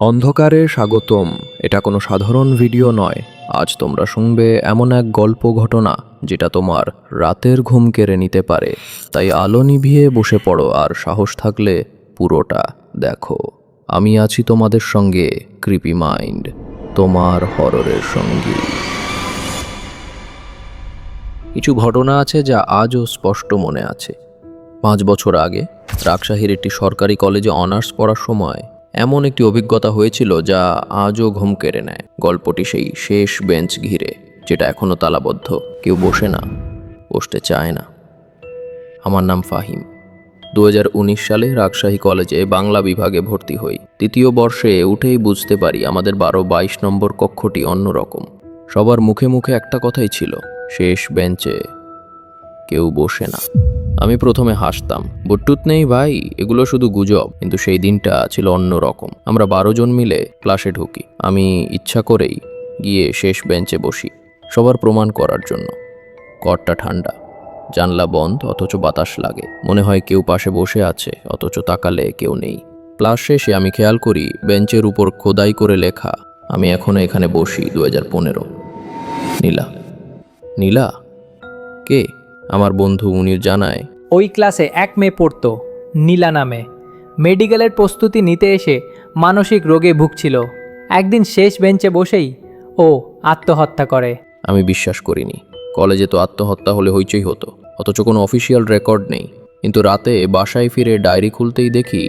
অন্ধকারে স্বাগতম। এটা কোনো সাধারণ ভিডিও নয়। আজ তোমরা শুনবে এমন এক গল্প ঘটনা, যেটা তোমার রাতের ঘুম কেড়ে নিতে পারে। তাই আলো নিভিয়ে বসে পড়ো আর সাহস থাকলে পুরোটা দেখো। আমি আছি তোমাদের সঙ্গে কৃপি মাইন্ড তোমার হররের সঙ্গী। কিছু ঘটনা আছে যা আজও স্পষ্ট মনে আছে। পাঁচ বছর আগে রাজশাহীর একটি সরকারি কলেজে অনার্স পড়ার সময় এমন একটি অভিজ্ঞতা হয়েছিল যা আজও ঘুম কেড়ে নেয়। গল্পটি সেই শেষ বেঞ্চ ঘিরে, যেটা এখনও তালাবদ্ধ। কেউ বসে না, বসতে চায় না। আমার নাম ফাহিম। দু হাজার উনিশ সালে রাজশাহী কলেজে বাংলা বিভাগে ভর্তি হই। তৃতীয় বর্ষে উঠেই বুঝতে পারি আমাদের বারো বাইশ নম্বর কক্ষটি অন্যরকম। সবার মুখে মুখে একটা কথাই ছিল, শেষ বেঞ্চে কেউ বসে না। আমি প্রথমে হাসতাম, বুটটুত নেই ভাই, এগুলো শুধু গুজব, কিন্তু সেই দিনটা ছিল অন্য রকম। আমরা বারো জন মিলে ক্লাসে ঢুকি। আমি ইচ্ছা করেই গিয়ে শেষ বেঞ্চে বসি, সবার প্রমাণ করার জন্য। করটা ঠান্ডা, জানলা বন্ধ, অথচ বাতাস লাগে। মনে হয় কেউ পাশে বসে আছে, অথচ তাকালে কেউ নেই। ক্লাস শেষে আমি খেয়াল করি, বেঞ্চের উপর খোদাই করে লেখা, আমি এখনও এখানে বসি দু হাজার পনেরো। নীলা নীলা? কে? আমার বন্ধু মুনির জানায়। ওই ক্লাসে এক মেয়ে পড়তো নীলা নামে। মেডিকেলের প্রস্তুতি নিতে এসে মানসিক রোগে ভুগছিল। একদিন শেষ বেঞ্চে বসেই ও আত্মহত্যা করে। আমি বিশ্বাস করিনি। কলেজে তো আত্মহত্যা হলে হইচই হতো অথচ কোনো অফিসিয়াল রেকর্ড নেই। কিন্তু রাতে বাসায় ফিরে ডায়েরি খুলতেই দেখি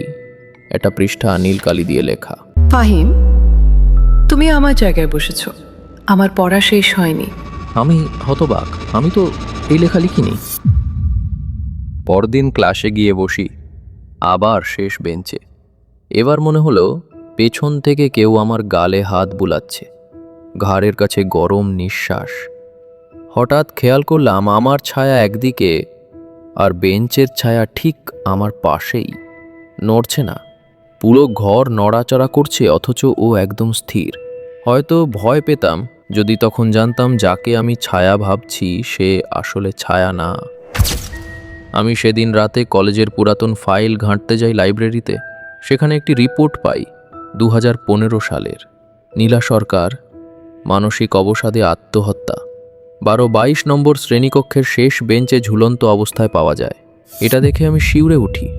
একটা পৃষ্ঠা নীলকালি দিয়ে লেখা। ফাহিম তুমি আমার জায়গায় বসেছ। আমার পড়া শেষ হয়নি। আমি হতবাক, আমি তো এই লেখা লিখিনি। পরদিন ক্লাসে গিয়ে বসি, আবার শেষ বেঞ্চে। এবার মনে হলো, পেছন থেকে কেউ আমার গালে হাত বুলাচ্ছে। ঘাড়ের কাছে গরম নিঃশ্বাস। হঠাৎ খেয়াল করলাম, আমার ছায়া একদিকে আর বেঞ্চের ছায়া ঠিক আমার পাশেই। নড়ছে না। পুরো ঘর নড়াচড়া করছে, অথচ ও একদম স্থির। হয়তো ভয় পেতাম যদি তখন জানতাম যাকে আমি ছায়া ভাবছি, সে আসলে ছায়া না। আমি সেদিন রাতে কলেজের পুরাতন ফাইল ঘাঁটতে যাই লাইব্রেরিতে, সেখানে একটি রিপোর্ট পাই দু হাজার পনেরো সালের। নীলা সরকার, মানসিক অবসাদে আত্মহত্যা। বারো বাইশ নম্বর শ্রেণীকক্ষের শেষ বেঞ্চে ঝুলন্ত অবস্থায় পাওয়া যায়। এটা দেখে আমি শিউরে উঠি।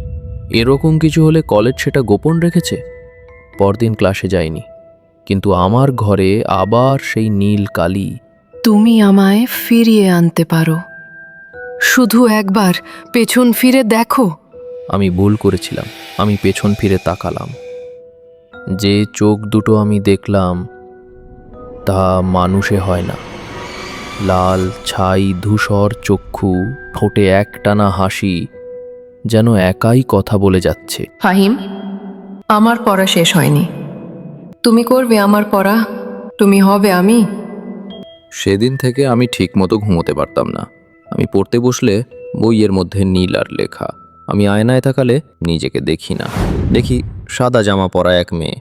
এরকম কিছু হলে কলেজ সেটা গোপন রেখেছে? পরদিন ক্লাসে যাইনি। কিন্তু আমার ঘরে আবার সেই নীল কালি। তুমি আমায় ফিরিয়ে আনতে পারো। শুধু একবার পেছন ফিরে দেখো। আমি ভুল করেছিলাম। আমি পেছন ফিরে তাকালাম। যে চোখ দুটো আমি দেখলাম তা মানুষে হয় না। লাল ছাই ধূসর চক্ষু ঠোঁটে একটানা হাসি যেন একাই কথা বলে যাচ্ছে। ফাহিম আমার পড়া শেষ হয়নি। তুমি করবে আমার পড়া? তুমি হবে আমি? সেদিন থেকে আমি ঠিকমতো ঘুমোতে পারতাম না। আমি পড়তে বসলে বইয়ের মধ্যে নীল আর লেখা। আমি আয়নায় তাকালে নিজেকে দেখি না। দেখি সাদা জামা পরা এক মেয়ে।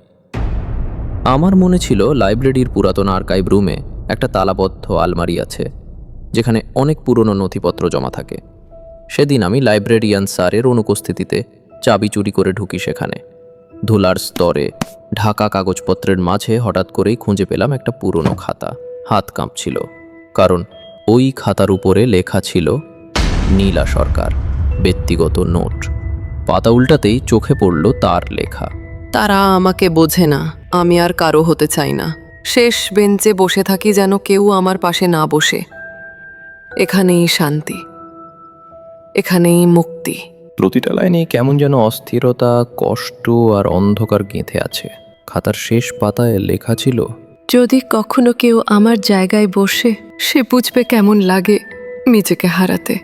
আমার মনে ছিল লাইব্রেরির পুরাতন আর্কাইভ রুমে একটা তালাবদ্ধ আলমারি আছে, যেখানে অনেক পুরনো নথিপত্র জমা থাকে। সেদিন আমি লাইব্রেরিয়ান স্যারের অনুপস্থিতিতে চাবি চুরি করে ঢুকি সেখানে। ধুলার স্তরে। ঢাকা কাগজপত্রের মাঝে হঠাৎ করেই খুঁজে পেলাম একটা পুরনো খাতা। হাত কাঁপছিল। কারণ ওই খাতার উপরে লেখা ছিল, নীলা সরকার ব্যক্তিগত নোট। পাতা উল্টাতেই চোখে পড়ল তার লেখা। তারা আমাকে বোঝে না, আমি আর কারও হতে চাই না। শেষ বেঞ্চে বসে থাকি যেন কেউ আমার পাশে না বসে। এখানেই শান্তি। এখানেই মুক্তি। প্রতিটা লাইনে কেমন যেন অস্থিরতা কষ্ট আর অন্ধকার গেঁথে আছে। খাতার শেষ পাতায় লেখা ছিল যদি কখনো কেউ আমার জায়গায় বসে সে বুঝবে কেমন লাগে নিজেকে হারাতে।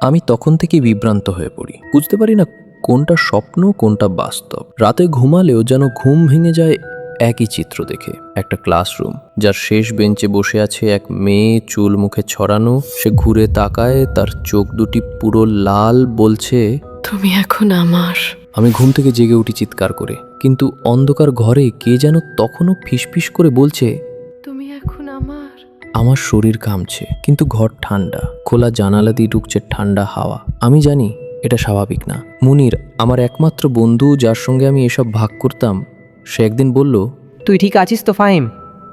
আমি তখন থেকে বিভ্রান্ত হয়ে পড়ি। বুঝতে পারি না কোনটা স্বপ্ন কোনটা বাস্তব। রাতে ঘুমালেও যেন ঘুম ভেঙে যায় একই চিত্র দেখে। একটা ক্লাসরুম যার শেষ বেঞ্চে বসে আছে এক মেয়ে চুল মুখে ছড়ানো। সে ঘুরে তাকায় তার চোখ দুটি পুরো লাল বলছে তুমি এখন আমার। আমি ঘুম থেকে জেগে উঠি চিৎকার করে কিন্তু অন্ধকার ঘরে কে যেন তখনও ফিসফিস করে বলছে তুমি এখন আমার। আমার শরীর কামছে কিন্তু ঘর ঠান্ডা খোলা জানালা দিয়ে ঢুকছে ঠান্ডা হাওয়া। আমি জানি এটা স্বাভাবিক না। মুনির আমার একমাত্র বন্ধু যার সঙ্গে আমি এসব ভাগ করতাম সে একদিন বলল তুই ঠিক আছিস তো ফাহিম?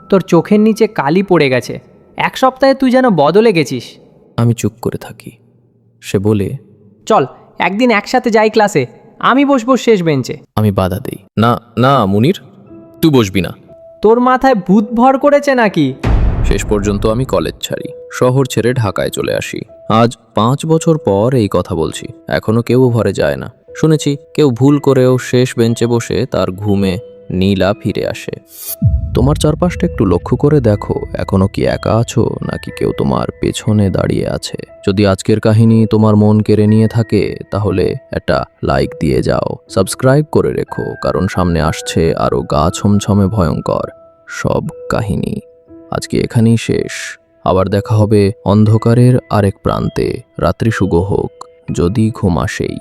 তোর চোখের নিচে কালি পড়ে গেছে। এক সপ্তাহে তুই যেন বদলে গেছিস। আমি চুপ করে থাকি। সে বলে চল একদিন একসাথে যাই ক্লাসে। আমি বসবো শেষ বেঞ্চে। আমি বাধা দেই। না না মুনির তুই বসবি না। তোর মাথায় ভূত ভর করেছে নাকি? শেষ পর্যন্ত আমি কলেজ ছাড়ি। শহর ছেড়ে ঢাকায় চলে আসি। আজ পাঁচ বছর পর এই কথা বলছি। এখনও কেউ ঘরে যায় না। শুনেছি কেউ ভুল করেও শেষ বেঞ্চে বসে তার ঘুমে নীলা ফিরে আসে। তোমার চারপাশটা একটু লক্ষ্য করে দেখো, এখনও কি একা আছো, নাকি কেউ তোমার পেছনে দাঁড়িয়ে আছে? যদি আজকের কাহিনী তোমার মন কেড়ে নিয়ে থাকে, তাহলে একটা লাইক দিয়ে যাও। সাবস্ক্রাইব করে রেখো, কারণ সামনে আসছে আরও গা ছমছমে ভয়ঙ্কর সব কাহিনী। আজকে এখানেই শেষ। আবার দেখা হবে অন্ধকারের আরেক প্রান্তে। রাত্রি শুভ হোক, যদি ঘুম আসেই।